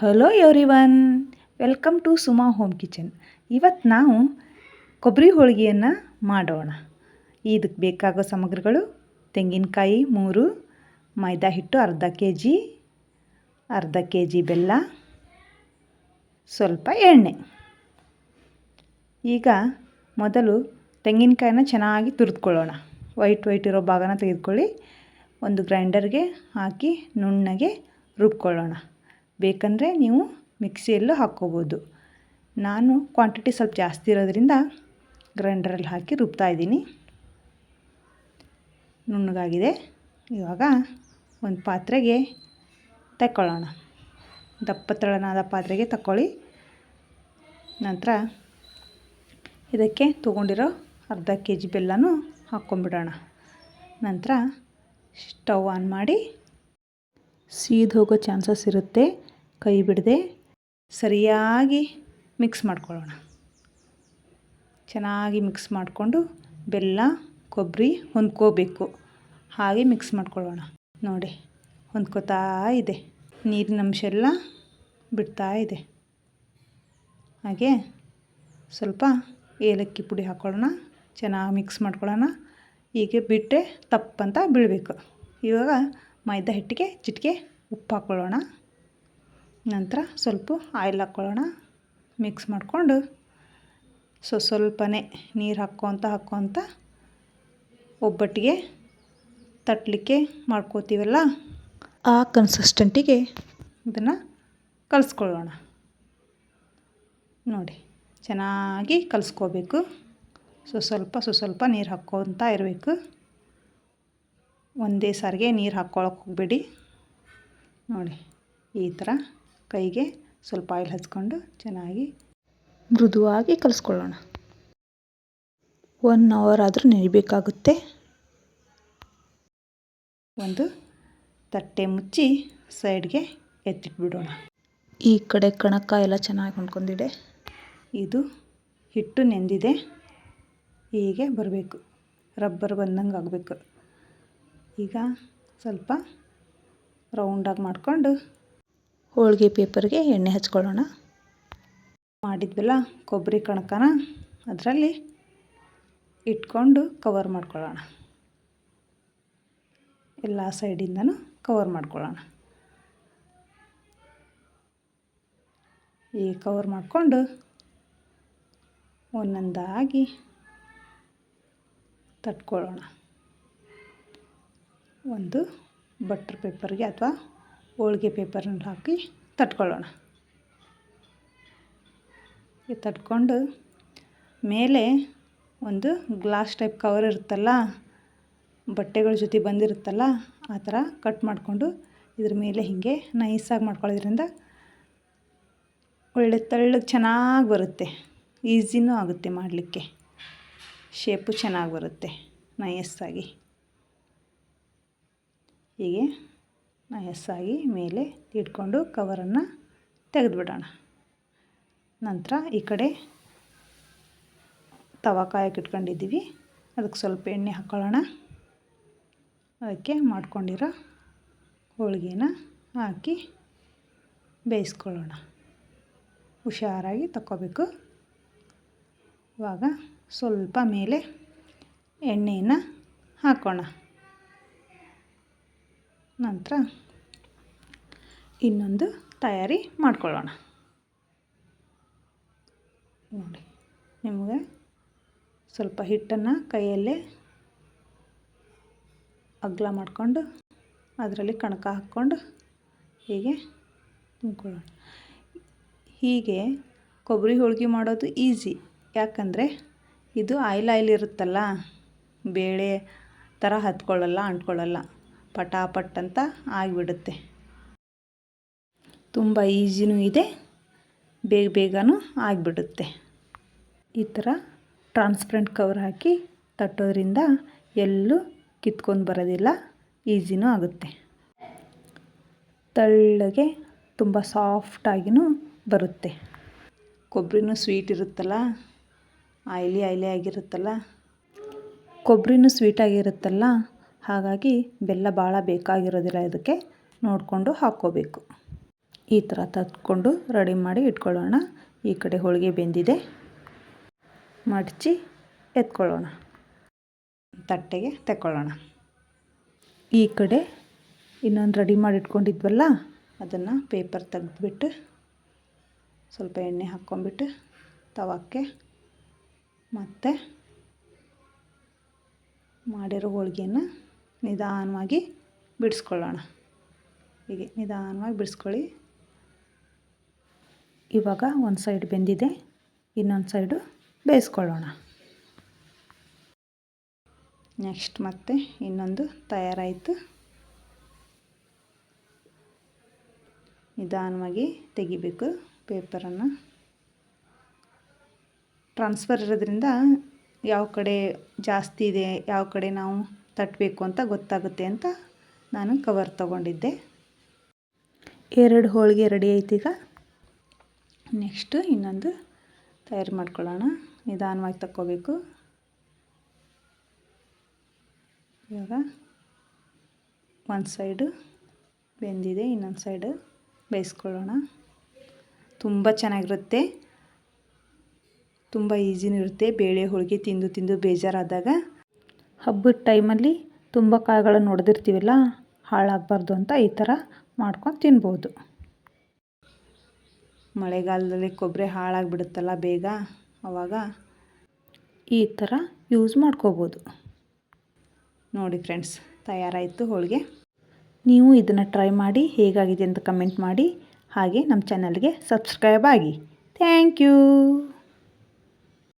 Hello everyone welcome to Suma home kitchen ಇವತ್ತು ನಾವು ಕೊಬ್ಬರಿ ಹೋಳಿಗೆಯನ್ನು ಮಾಡೋಣ. ಇದಕ್ಕೆ ಬೇಕಾಗೋ ಸಾಮಗ್ರಿಗಳು, ತೆಂಗಿನಕಾಯಿ ಮೂರು, ಮೈದಾ ಹಿಟ್ಟು ಅರ್ಧ ಕೆ ಜಿ ಅರ್ಧ ಕೆ ಜಿ ಬೆಲ್ಲ, ಸ್ವಲ್ಪ ಎಣ್ಣೆ. ಈಗ ಮೊದಲು ತೆಂಗಿನಕಾಯಿನ ಚೆನ್ನಾಗಿ ತುರಿದ್ಕೊಳ್ಳೋಣ. ವೈಟ್ ವೈಟ್ ಇರೋ ಭಾಗನ ತೆಗೆದುಕೊಳ್ಳಿ. ಒಂದು ಗ್ರೈಂಡರ್ಗೆ ಹಾಕಿ ನುಣ್ಣಗೆ ರುಬ್ಕೊಳ್ಳೋಣ. ಬೇಕಂದರೆ ನೀವು ಮಿಕ್ಸಿಯಲ್ಲೂ ಹಾಕ್ಕೋಬೋದು. ನಾನು ಕ್ವಾಂಟಿಟಿ ಸ್ವಲ್ಪ ಜಾಸ್ತಿ ಇರೋದ್ರಿಂದ ಗ್ರೈಂಡರಲ್ಲಿ ಹಾಕಿ ರುಬ್ತಾ ಇದ್ದೀನಿ. ನುಣ್ಣಗಾಗಿದೆ. ಇವಾಗ ಒಂದು ಪಾತ್ರೆಗೆ ತಗೊಳ್ಳೋಣ ದಪ್ಪ ತಳನಾದ ಪಾತ್ರೆಗೆ ತಗೊಳ್ಳಿ ನಂತರ ಇದಕ್ಕೆ ತೊಗೊಂಡಿರೋ ಅರ್ಧ ಕೆ ಜಿ ಬೆಲ್ಲನೂ ಹಾಕ್ಕೊಂಬಿಡೋಣ ನಂತರ ಸ್ಟವ್ ಆನ್ ಮಾಡಿ ಸೀದ್ ಹೋಗೋ ಚಾನ್ಸಸ್ ಇರುತ್ತೆ. ಕೈ ಬಿಡದೆ ಸರಿಯಾಗಿ ಮಿಕ್ಸ್ ಮಾಡ್ಕೊಳ್ಳೋಣ. ಚೆನ್ನಾಗಿ ಮಿಕ್ಸ್ ಮಾಡಿಕೊಂಡು ಬೆಲ್ಲ, ಕೊಬ್ಬರಿ ಹೊಂದ್ಕೋಬೇಕು. ಹಾಗೆ ಮಿಕ್ಸ್ ಮಾಡ್ಕೊಳ್ಳೋಣ. ನೋಡಿ, ಹೊಂದ್ಕೋತಾ ಇದೆ. ನೀರಿನ ಅಂಶ ಎಲ್ಲ ಬಿಡ್ತಾ ಇದೆ. ಹಾಗೆ ಸ್ವಲ್ಪ ಏಲಕ್ಕಿ ಪುಡಿ ಹಾಕ್ಕೊಳ್ಳೋಣ ಚೆನ್ನಾಗಿ ಮಿಕ್ಸ್ ಮಾಡ್ಕೊಳ್ಳೋಣ. ಹೀಗೆ ಬಿಟ್ಟರೆ ತಪ್ಪಂತ ಬೀಳಬೇಕು. ಇವಾಗ ಮೈದಾ ಹಿಟ್ಟಿಗೆ, ಚಿಟಿಕೆ ಉಪ್ಪು ಹಾಕ್ಕೊಳ್ಳೋಣ ನಂತರ ಸ್ವಲ್ಪ ಆಯಿಲ್ ಹಾಕ್ಕೊಳ್ಳೋಣ. ಮಿಕ್ಸ್ ಮಾಡಿಕೊಂಡು ಸೊ ಸ್ವಲ್ಪನೇ ನೀರು ಹಾಕ್ಕೊತ ಹಾಕ್ಕೊತ ಒಬ್ಬಟ್ಟಿಗೆ ತಟ್ಟಲಿಕ್ಕೆ ಮಾಡ್ಕೋತೀವಲ್ಲ? ಆ ಕನ್ಸಿಸ್ಟೆಂಟಿಗೆ ಇದನ್ನು ಕಲಿಸ್ಕೊಳ್ಳೋಣ. ನೋಡಿ, ಚೆನ್ನಾಗಿ ಕಲಿಸ್ಕೋಬೇಕು. ಸೊ ಸ್ವಲ್ಪ ಸೊ ಸ್ವಲ್ಪ ನೀರು ಹಾಕ್ಕೊತ ಇರಬೇಕು. ಒಂದೇ ಸಾರಿಗೆ ನೀರು ಹಾಕ್ಕೊಳಕ್ಕೆ ಹೋಗಬೇಡಿ. ನೋಡಿ, ಈ ಥರ ಕೈಗೆ ಸ್ವಲ್ಪ ಆಯಿಲ್ ಹಚ್ಕೊಂಡು ಚೆನ್ನಾಗಿ ಮೃದುವಾಗಿ ಕಲಿಸ್ಕೊಳ್ಳೋಣ. ಒನ್ ಅವರ್ ಆದರೂ ನೆನಿಬೇಕಾಗುತ್ತೆ. ಒಂದು ತಟ್ಟೆ ಮುಚ್ಚಿ ಸೈಡ್ಗೆ ಎತ್ತಿಟ್ಬಿಡೋಣ. ಈ ಕಡೆ ಕಣಕ ಎಲ್ಲ ಚೆನ್ನಾಗಿ ಹೊಂದ್ಕೊಂಡಿದೆ. ಇದು ಹಿಟ್ಟು ನೆಂದಿದೆ. ಹೀಗೆ ಬರಬೇಕು. ರಬ್ಬರ್ ಬಂದಂಗೆ ಆಗಬೇಕು. ಈಗ ಸ್ವಲ್ಪ ರೌಂಡಾಗಿ ಮಾಡಿಕೊಂಡು ಹೋಳಿಗೆ ಪೇಪರ್ಗೆ ಎಣ್ಣೆ ಹಚ್ಕೊಳ್ಳೋಣ. ಮಾಡಿದ್ವಲ್ಲ ಕೊಬ್ಬರಿ ಕಣಕನ, ಅದರಲ್ಲಿ ಇಟ್ಕೊಂಡು ಕವರ್ ಮಾಡ್ಕೊಳ್ಳೋಣ. ಎಲ್ಲ ಸೈಡಿಂದನೂ ಕವರ್ ಮಾಡ್ಕೊಳ್ಳೋಣ. ಈ ಕವರ್ ಮಾಡಿಕೊಂಡು ಒಂದೊಂದಾಗಿ ತಟ್ಕೊಳ್ಳೋಣ. ಒಂದು ಬಟ್ರ್ ಪೇಪರ್ಗೆ ಅಥವಾ ಹೋಳಿಗೆ ಪೇಪರ್ನ ಹಾಕಿ ತಟ್ಕೊಳ್ಳೋಣ. ತಟ್ಕೊಂಡು ಮೇಲೆ ಒಂದು ಗ್ಲಾಸ್ ಟೈಪ್ ಕವರ್ ಇರುತ್ತಲ್ಲ, ಬಟ್ಟೆಗಳ ಜೊತೆ ಬಂದಿರುತ್ತಲ್ಲ, ಆ ಥರ ಕಟ್ ಮಾಡಿಕೊಂಡು ಇದ್ರ ಮೇಲೆ ಹೀಗೆ ನೈಸಾಗಿ ಮಾಡ್ಕೊಳ್ಳೋದ್ರಿಂದ ಒಳ್ಳೆ ತೆಳ್ಳಗೆ ಚೆನ್ನಾಗಿ ಬರುತ್ತೆ. ಈಸಿನೂ ಆಗುತ್ತೆ ಮಾಡಲಿಕ್ಕೆ. ಶೇಪು ಚೆನ್ನಾಗಿ ಬರುತ್ತೆ ನೈಸಾಗಿ. ಹೀಗೆ ನಯಸ್ಸಾಗಿ ಮೇಲೆ ಇಟ್ಕೊಂಡು ಕವರನ್ನು ತೆಗೆದುಬಿಡೋಣ. ನಂತರ ಈ ಕಡೆ ತವ ಕಾಯಕ್ಕೆ ಇಟ್ಕೊಂಡಿದ್ದೀವಿ. ಅದಕ್ಕೆ ಸ್ವಲ್ಪ ಎಣ್ಣೆ ಹಾಕ್ಕೊಳ್ಳೋಣ ಅದಕ್ಕೆ ಮಾಡ್ಕೊಂಡಿರೋ ಹೋಳಿಗೆನ ಹಾಕಿ ಬೇಯಿಸ್ಕೊಳ್ಳೋಣ. ಹುಷಾರಾಗಿ ತಗೋಬೇಕು ಇವಾಗ ಸ್ವಲ್ಪ ಮೇಲೆ ಎಣ್ಣೆಯನ್ನು ಹಾಕೋಣ. ನಂತರ ಇನ್ನೊಂದು ತಯಾರಿ ಮಾಡ್ಕೊಳ್ಳೋಣ. ನೋಡಿ, ನಿಮಗೆ ಸ್ವಲ್ಪ ಹಿಟ್ಟನ್ನು ಕೈಯಲ್ಲೇ ಅಗಲ ಮಾಡಿಕೊಂಡು ಅದರಲ್ಲಿ ಕಣಕ ಹಾಕ್ಕೊಂಡು ಹೀಗೆ ತುಂಬ್ಕೊಳ್ಳೋಣ. ಹೀಗೆ ಕೊಬ್ಬರಿ ಹೋಳಿಗೆ ಮಾಡೋದು ಈಸಿ. ಯಾಕಂದರೆ ಇದು ಆಯಿಲ್ ಆಯಿಲ್ ಇರುತ್ತಲ್ಲ, ಬೇಳೆ ಥರ ಹತ್ಕೊಳ್ಳಲ್ಲ, ಅಂಟ್ಕೊಳ್ಳಲ್ಲ. ಪಟಾಪಟ್ ಅಂತ ಆಗಿಬಿಡುತ್ತೆ. ತುಂಬ ಈಸಿನೂ ಇದೆ, ಬೇಗ ಬೇಗನೂ ಆಗಿಬಿಡುತ್ತೆ. ಈ ಥರ ಟ್ರಾನ್ಸ್ಪರೆಂಟ್ ಕವರ್ ಹಾಕಿ ತಟ್ಟೋದ್ರಿಂದ ಎಲ್ಲೂ ಕಿತ್ಕೊಂಡು ಬರೋದಿಲ್ಲ, ಈಸಿನೂ ಆಗುತ್ತೆ. ತಳ್ಳಗೆ ತುಂಬ ಸಾಫ್ಟಾಗಿಯೂ ಬರುತ್ತೆ. ಕೊಬ್ಬರಿನೂ ಸ್ವೀಟ್ ಇರುತ್ತಲ್ಲ, ಆಯ್ಲಿ ಆಯ್ಲಿ ಆಗಿರುತ್ತಲ್ಲ. ಕೊಬ್ಬರಿನೂ ಸ್ವೀಟಾಗಿರುತ್ತಲ್ಲ ಹಾಗಾಗಿ ಬೆಲ್ಲ ಭಾಳ ಬೇಕಾಗಿರೋದಿಲ್ಲ ಇದಕ್ಕೆ. ನೋಡಿಕೊಂಡು ಹಾಕ್ಕೋಬೇಕು. ಈ ಥರ ತತ್ಕೊಂಡು ರೆಡಿ ಮಾಡಿ ಇಟ್ಕೊಳ್ಳೋಣ. ಈ ಕಡೆ ಹೋಳಿಗೆ ಬೆಂದಿದೆ. ಮಡಚಿ ಎತ್ಕೊಳ್ಳೋಣ. ತಟ್ಟೆಗೆ ತಗೊಳ್ಳೋಣ ಈ ಕಡೆ ಇನ್ನೊಂದು ರೆಡಿ ಮಾಡಿ ಇಟ್ಕೊಂಡಿದ್ವಲ್ಲ, ಅದನ್ನು ಪೇಪರ್ ತೆಗೆದುಬಿಟ್ಟು ಸ್ವಲ್ಪ ಎಣ್ಣೆ ಹಾಕ್ಕೊಂಬಿಟ್ಟು ತವಕ್ಕೆ ಮತ್ತು ಮಾಡಿರೋ ಹೋಳಿಗೆಯನ್ನು ನಿಧಾನವಾಗಿ ಬಿಡಿಸ್ಕೊಳ್ಳೋಣ. ಹೀಗೆ ನಿಧಾನವಾಗಿ ಬಿಡಿಸ್ಕೊಳ್ಳಿ. ಇವಾಗ ಒಂದು ಸೈಡ್ ಬೆಂದಿದೆ, ಇನ್ನೊಂದು ಸೈಡು ಬೇಯಿಸ್ಕೊಳ್ಳೋಣ. ನೆಕ್ಸ್ಟ್ ಮತ್ತೆ ಇನ್ನೊಂದು ತಯಾರಾಯಿತು. ನಿಧಾನವಾಗಿ ತೆಗಿಬೇಕು ಪೇಪರನ್ನು. ಟ್ರಾನ್ಸ್ಫರ್ ಇರೋದ್ರಿಂದ ಯಾವ ಕಡೆ ಜಾಸ್ತಿ ಇದೆ, ಯಾವ ಕಡೆ ನಾವು ತಟ್ಟಬೇಕು ಅಂತ ಗೊತ್ತಾಗುತ್ತೆ ಅಂತ ನಾನು ಕವರ್ ತಗೊಂಡಿದ್ದೆ. ಎರಡು ಹೋಳಿಗೆ ರೆಡಿ ಐತೀಗ ನೆಕ್ಸ್ಟು ಇನ್ನೊಂದು ತಯಾರು ಮಾಡ್ಕೊಳ್ಳೋಣ. ನಿಧಾನವಾಗಿ ತಕ್ಕೋಬೇಕು. ಇವಾಗ ಒಂದು ಸೈಡು ಬೆಂದಿದೆ ಇನ್ನೊಂದು ಸೈಡು ಬೇಯಿಸ್ಕೊಳ್ಳೋಣ. ತುಂಬ ಚೆನ್ನಾಗಿರುತ್ತೆ. ತುಂಬ ಈಸಿನೂ ಇರುತ್ತೆ. ಬೇಳೆ ಹೋಳಿಗೆ ತಿಂದು ತಿಂದು ಬೇಜಾರಾದಾಗ. ಹಬ್ಬದ ಟೈಮಲ್ಲಿ ತುಂಬ ಕಾಯಿಗಳನ್ನು ಹೊಡೆದಿರ್ತೀವಲ್ಲ ಹಾಳಾಗಬಾರ್ದು ಅಂತ ಈ ಥರ ಮಾಡ್ಕೊಂಡು ತಿನ್ಬೋದು. ಮಳೆಗಾಲದಲ್ಲಿ ಕೊಬ್ಬರಿ ಹಾಳಾಗಿಬಿಡುತ್ತಲ್ಲ ಬೇಗ ಆವಾಗ ಈ ಥರ ಯೂಸ್ ಮಾಡ್ಕೋಬೋದು. ನೋಡಿ ಫ್ರೆಂಡ್ಸ್, ತಯಾರಾಯಿತು ಹೋಳಿಗೆ. ನೀವು ಇದನ್ನು ಟ್ರೈ ಮಾಡಿ ಹೇಗಾಗಿದೆ ಅಂತ ಕಮೆಂಟ್ ಮಾಡಿ, ಹಾಗೆ ನಮ್ಮ ಚಾನಲ್ಗೆ ಸಬ್ಸ್ಕ್ರೈಬ್ ಆಗಿ. Thank you.